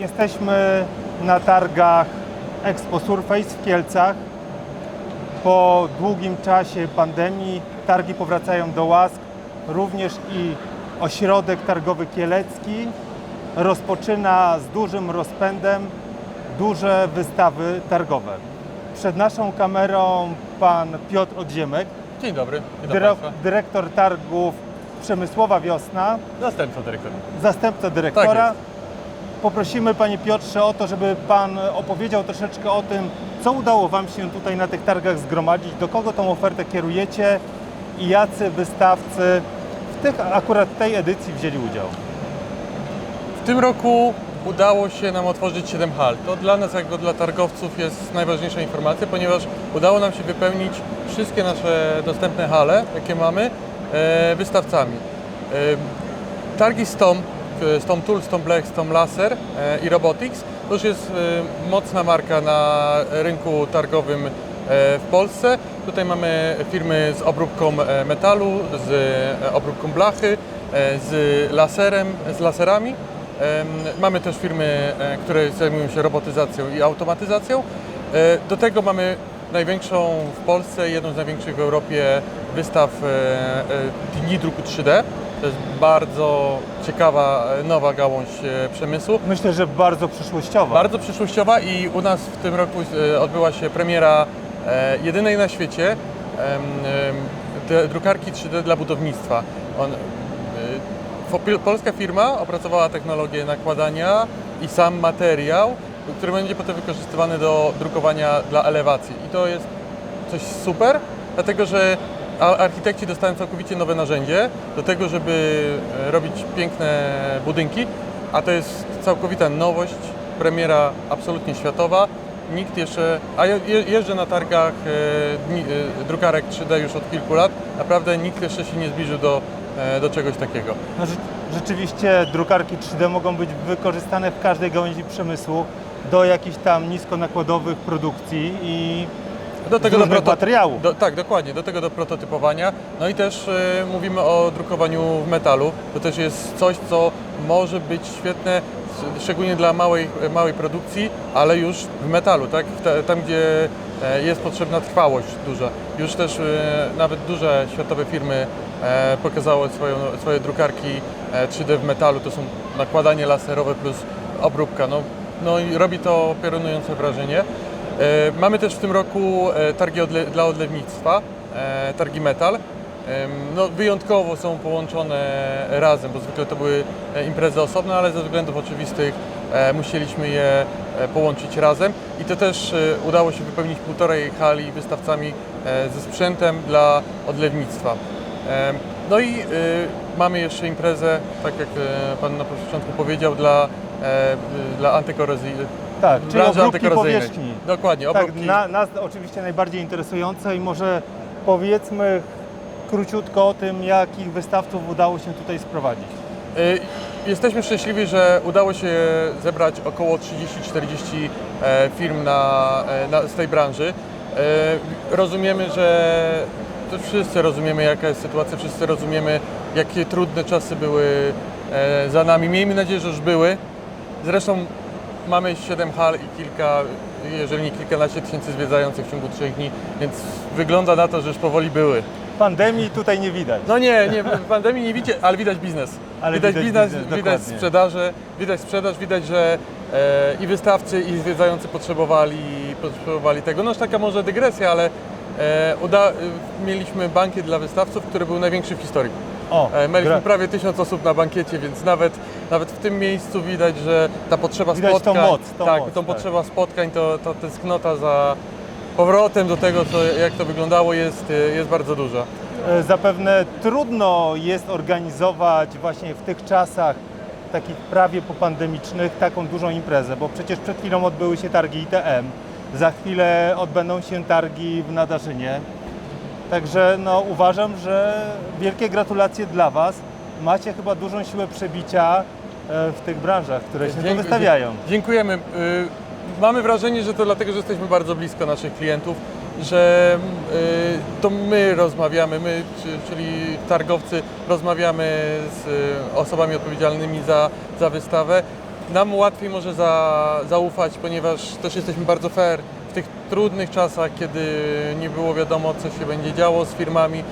Jesteśmy na targach Expo Surface w Kielcach. Po długim czasie pandemii targi powracają do łask. Również i ośrodek targowy kielecki rozpoczyna z dużym rozpędem duże wystawy targowe. Przed naszą kamerą pan Piotr Odziemek, Dzień dobry, witam dyre- Państwa. dyrektor targów Przemysłowa Wiosna. Zastępca dyrektora. zastępca dyrektora. Tak Poprosimy Panie Piotrze o to, żeby Pan opowiedział troszeczkę o tym, co udało Wam się tutaj na tych targach zgromadzić, do kogo tą ofertę kierujecie i jacy wystawcy w tych akurat tej edycji wzięli udział. W tym roku udało się nam otworzyć 7 hal. To dla nas, jako dla targowców, jest najważniejsza informacja, ponieważ udało nam się wypełnić wszystkie nasze dostępne hale, jakie mamy, e, wystawcami. E, Targi STOM, e, STOM Tool, STOM Blech, STOM Laser e, i Robotics to już jest e, mocna marka na rynku targowym w Polsce. Tutaj mamy firmy z obróbką metalu, z obróbką blachy, z laserem, z laserami. Mamy też firmy, które zajmują się robotyzacją i automatyzacją. Do tego mamy największą w Polsce, jedną z największych w Europie wystaw dni druku 3D. To jest bardzo ciekawa, e, nowa gałąź e, przemysłu. Myślę, że bardzo przyszłościowa. Bardzo przyszłościowa i u nas w tym roku e, odbyła się premiera jedynej na świecie drukarki 3D dla budownictwa. On, polska firma opracowała technologię nakładania i sam materiał, który będzie potem wykorzystywany do drukowania dla elewacji. I to jest coś super, dlatego że architekci dostają całkowicie nowe narzędzie do tego, żeby e, robić piękne budynki, a to jest całkowita nowość, premiera absolutnie światowa. Nikt jeszcze, a ja je- jeżdżę na targach e, e, drukarek 3D już od kilku lat, naprawdę nikt jeszcze się nie zbliżył do, do czegoś takiego. No, rze- rzeczywiście drukarki 3D mogą być wykorzystane w każdej gałęzi przemysłu do jakichś tam niskonakładowych produkcji i Do z różnych materiałów. Do, tak, dokładnie, do tego do prototypowania. No i też e, mówimy o drukowaniu w metalu. To też jest coś, co może być świetne, szczególnie dla małej, małej produkcji, ale już w metalu, tak? Tam, gdzie e, jest potrzebna trwałość duża. Już też e, nawet duże światowe firmy e, pokazały swoją, swoje drukarki e, 3D w metalu. To są nakładanie laserowe plus obróbka. No, no i robi to piorunujące wrażenie. E, Mamy też w tym roku e, targi odle dla odlewnictwa, e, targi metal. No, wyjątkowo są połączone razem, bo zwykle to były imprezy osobne, ale ze względów oczywistych musieliśmy je połączyć razem i to też udało się wypełnić półtorej hali wystawcami ze sprzętem dla odlewnictwa. No i mamy jeszcze imprezę, tak jak Pan na początku powiedział, dla, dla antykorozji, Tak, czyli branży obróbki powierzchni. Dokładnie, Tak, obróbki. na, nas oczywiście najbardziej interesujące i może powiedzmy króciutko o tym, jakich wystawców udało się tutaj sprowadzić. Y, Jesteśmy szczęśliwi, że udało się zebrać około 30-40 e, firm na, e, na, z tej branży. E, Rozumiemy, że to wszyscy rozumiemy, jaka jest sytuacja, wszyscy rozumiemy, jakie trudne czasy były e, za nami. Miejmy nadzieję, że już były. Zresztą mamy 7 hal i kilka, jeżeli nie kilkanaście tysięcy zwiedzających w ciągu 3 dni, więc wygląda na to, że już powoli były. Pandemii tutaj nie widać. No nie, nie, pandemii nie widać, ale widać biznes. Ale widać, widać biznes, biznes, widać sprzedaże, widać sprzedaż, widać, że e, i wystawcy, i zwiedzający potrzebowali, potrzebowali tego. No już taka może dygresja, ale e, uda, mieliśmy bankiet dla wystawców, który był największy w historii. O, E, mieliśmy gra- prawie tysiąc osób na bankiecie, więc nawet, nawet w tym miejscu widać, że ta potrzeba Widać tą spotkań, moc, tą tak, moc, tą tak. potrzeba spotkań, to, to tęsknota za powrotem do tego, co, jak to wyglądało, jest, e, jest bardzo duża. E, Zapewne trudno jest organizować właśnie w tych czasach takich prawie popandemicznych taką dużą imprezę, bo przecież przed chwilą odbyły się targi ITM, za chwilę odbędą się targi w Nadarzynie. Także no, uważam, że wielkie gratulacje dla Was. Macie chyba dużą siłę przebicia e, w tych branżach, które się tu wystawiają. Dziękujemy. Y, Mamy wrażenie, że to dlatego, że jesteśmy bardzo blisko naszych klientów, że y, to my rozmawiamy, my, czy- czyli targowcy, rozmawiamy z osobami odpowiedzialnymi za, za wystawę nam łatwiej może za, zaufać, ponieważ też jesteśmy bardzo fair w tych trudnych czasach, kiedy nie było wiadomo, co się będzie działo z firmami. y,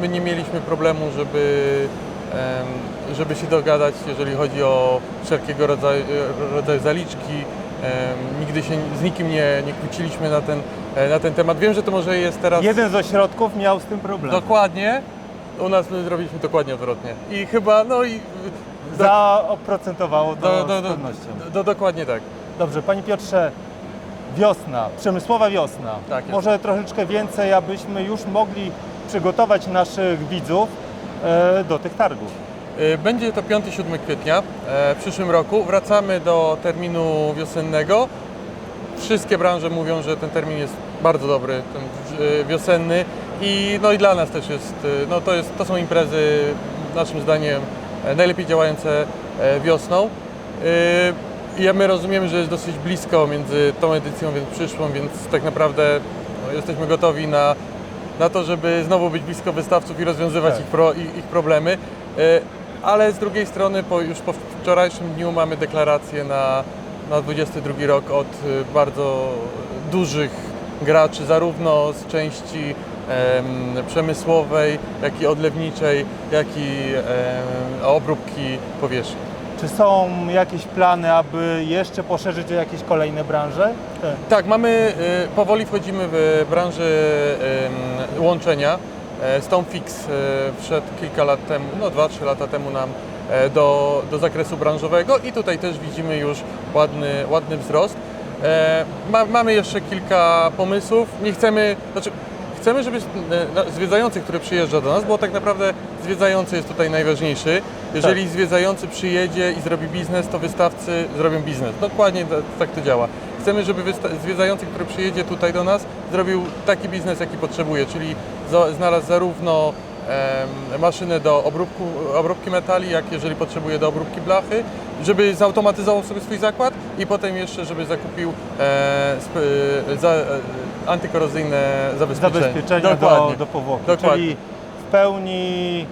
My nie mieliśmy problemu, żeby, żeby się dogadać, jeżeli chodzi o wszelkiego rodzaju, rodzaju zaliczki. Nigdy się z nikim nie, nie kłóciliśmy na ten, e, na ten temat. Wiem, że to może jest teraz... Jeden z ośrodków miał z tym problem. Dokładnie. U nas my zrobiliśmy dokładnie odwrotnie. I chyba, no i... Do, Zaoprocentowało to do, do, z do, pewnością. do, dokładnie tak. Dobrze, Panie Piotrze, wiosna, przemysłowa wiosna. Tak jest. Może troszeczkę więcej, abyśmy już mogli przygotować naszych widzów e, do tych targów. Y, Będzie to 5-7 kwietnia e, w przyszłym roku. Wracamy do terminu wiosennego. Wszystkie branże mówią, że ten termin jest bardzo dobry, ten wiosenny i no i dla nas też jest, no to, jest, to są imprezy naszym zdaniem e, najlepiej działające e, wiosną. I my rozumiemy, że jest dosyć blisko między tą edycją więc przyszłą, więc tak naprawdę no, jesteśmy gotowi na, na to, żeby znowu być blisko wystawców i rozwiązywać Tak. ich, pro, ich, ich problemy. Y, Ale z drugiej strony po, już po wczorajszym dniu mamy deklarację na, na 22 rok od y, bardzo dużych graczy, zarówno z części em, przemysłowej, jak i odlewniczej, jak i em, obróbki powierzchni. Czy są jakieś plany, aby jeszcze poszerzyć o jakieś kolejne branże? Tak, mamy, y, powoli wchodzimy w branżę łączenia. E, Stonefix y, wszedł kilka lat temu, no 2-3 lata temu nam e, do, do zakresu branżowego i tutaj też widzimy już ładny, ładny wzrost. E, Ma, mamy jeszcze kilka pomysłów. Nie chcemy, znaczy chcemy, żeby e, zwiedzający, który przyjeżdża do nas, bo tak naprawdę zwiedzający jest tutaj najważniejszy. Jeżeli zwiedzający przyjedzie i zrobi biznes, to wystawcy zrobią biznes. Dokładnie ta- tak to działa. Chcemy, żeby zwiedzający, który przyjedzie tutaj do nas, zrobił taki biznes, jaki potrzebuje, czyli znalazł zarówno maszynę do obróbku, obróbki metali, jak jeżeli potrzebuje do obróbki blachy, żeby zautomatyzował sobie swój zakład i potem jeszcze, żeby zakupił e, sp, e, za, e, antykorozyjne. Zabezpieczenia do, Dokładnie. do powłoki. Dokładnie. Czyli w pełni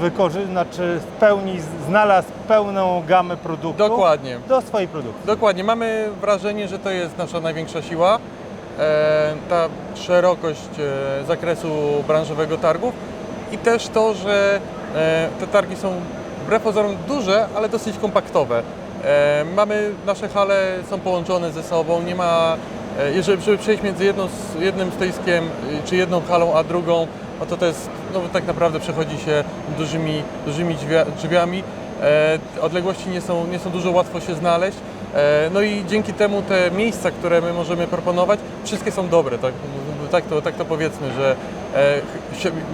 wykorzy- znaczy w pełni znalazł pełną gamę produktów Dokładnie. do swojej produkcji. Dokładnie, mamy wrażenie, że to jest nasza największa siła. E, ta szerokość e, zakresu branżowego targów i też to, że e, te targi są wbrew pozorom duże, ale dosyć kompaktowe. E, mamy, nasze hale są połączone ze sobą, nie ma, e, jeżeli żeby przejść między jedną, jednym stoiskiem, czy jedną halą, a drugą, no to to jest, no tak naprawdę przechodzi się dużymi, dużymi drzwia, drzwiami. Odległości nie są, nie są dużo łatwo się znaleźć. No i dzięki temu te miejsca, które my możemy proponować, wszystkie są dobre, tak, tak, to, tak to powiedzmy, że e,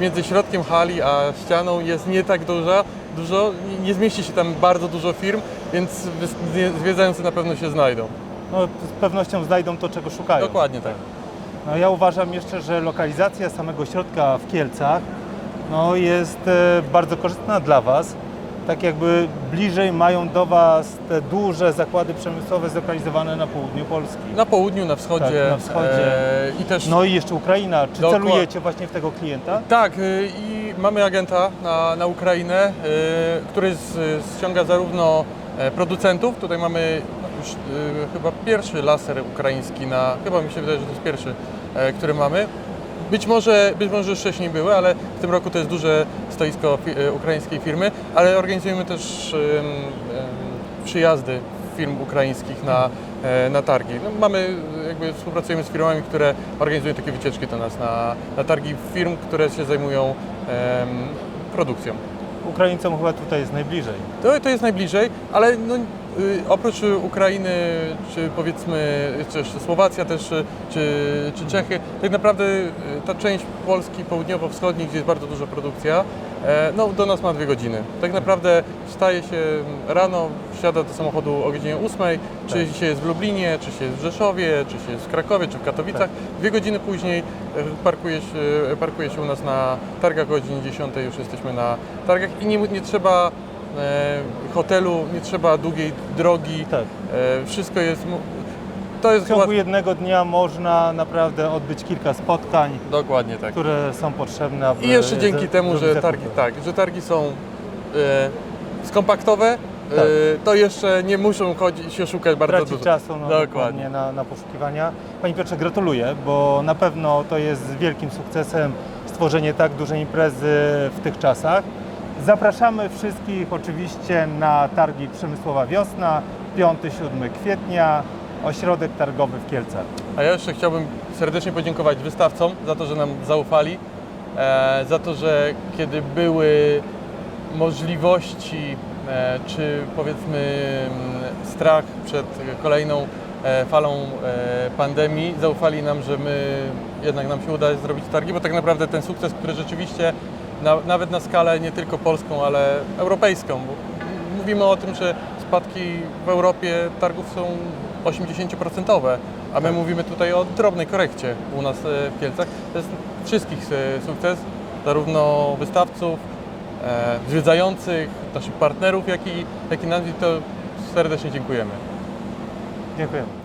między środkiem hali a ścianą jest nie tak duża, dużo, nie- zmieści się tam bardzo dużo firm, więc zwiedzający na pewno się znajdą. No, z pewnością znajdą to, czego szukają. Dokładnie tak. No, ja uważam jeszcze, że lokalizacja samego środka w Kielcach no, jest e, bardzo korzystna dla Was. Tak jakby bliżej mają do Was te duże zakłady przemysłowe zlokalizowane na południu Polski. Na południu, na wschodzie, Tak, na wschodzie. E, i też No i jeszcze Ukraina. Czy Dokład- celujecie właśnie w tego klienta? Tak, y, i mamy agenta na, na Ukrainę, y, który z, ściąga zarówno e, producentów, tutaj mamy już y, chyba pierwszy laser ukraiński na, chyba mi się wydaje, że to jest pierwszy, e, który mamy. Być może, być może już wcześniej były, ale w tym roku to jest duże stoisko e, ukraińskiej firmy, ale organizujemy też przyjazdy firm ukraińskich na, e, na targi. No, mamy, jakby współpracujemy z firmami, które organizują takie wycieczki do nas na, na targi firm, które się zajmują produkcją. Ukraińcom chyba tutaj jest najbliżej. To, to jest najbliżej, ale no, y, oprócz Ukrainy, czy powiedzmy czy Słowacja też, czy, czy Czechy, tak naprawdę y, ta część Polski południowo-wschodniej, gdzie jest bardzo duża produkcja, no do nas ma dwie godziny. Tak naprawdę wstaje się rano, wsiada do samochodu o godzinie 8, czy Tak. się jest w Lublinie, czy się jest w Rzeszowie, czy się jest w Krakowie, czy w Katowicach. Dwie godziny później e, parkuje się, parkuje się u nas na targach o godzinie 10, już jesteśmy na targach i nie, nie trzeba e, hotelu, nie trzeba długiej drogi. Tak. E, wszystko jest. To jest W ciągu jednego dnia można naprawdę odbyć kilka spotkań, Dokładnie tak. które są potrzebne, aby... I jeszcze dzięki temu, że targi, tak, że targi są e, skompaktowe, Tak. y, to jeszcze nie muszą chodzić się szukać bardzo tracić dużo. czasu no, Dokładnie. dokładnie na, na poszukiwania. Panie Piotrze, gratuluję, bo na pewno to jest wielkim sukcesem stworzenie tak dużej imprezy w tych czasach. Zapraszamy wszystkich oczywiście na targi Przemysłowa Wiosna, 5-7 kwietnia, ośrodek targowy w Kielcach. A ja jeszcze chciałbym serdecznie podziękować wystawcom za to, że nam zaufali, e, za to, że kiedy były możliwości, e, czy powiedzmy mm, strach przed kolejną e, falą pandemii, zaufali nam, że my jednak nam się uda zrobić targi, bo tak naprawdę ten sukces, który rzeczywiście na, nawet na skalę nie tylko polską, ale europejską, mówimy o tym, że spadki w Europie targów są 80%, a my mówimy tutaj o drobnej korekcie u nas e, w Kielcach. To jest wszystkich e, sukces, zarówno wystawców, e, zwiedzających, naszych partnerów, jak i, jak i nas i to serdecznie dziękujemy. Dziękujemy.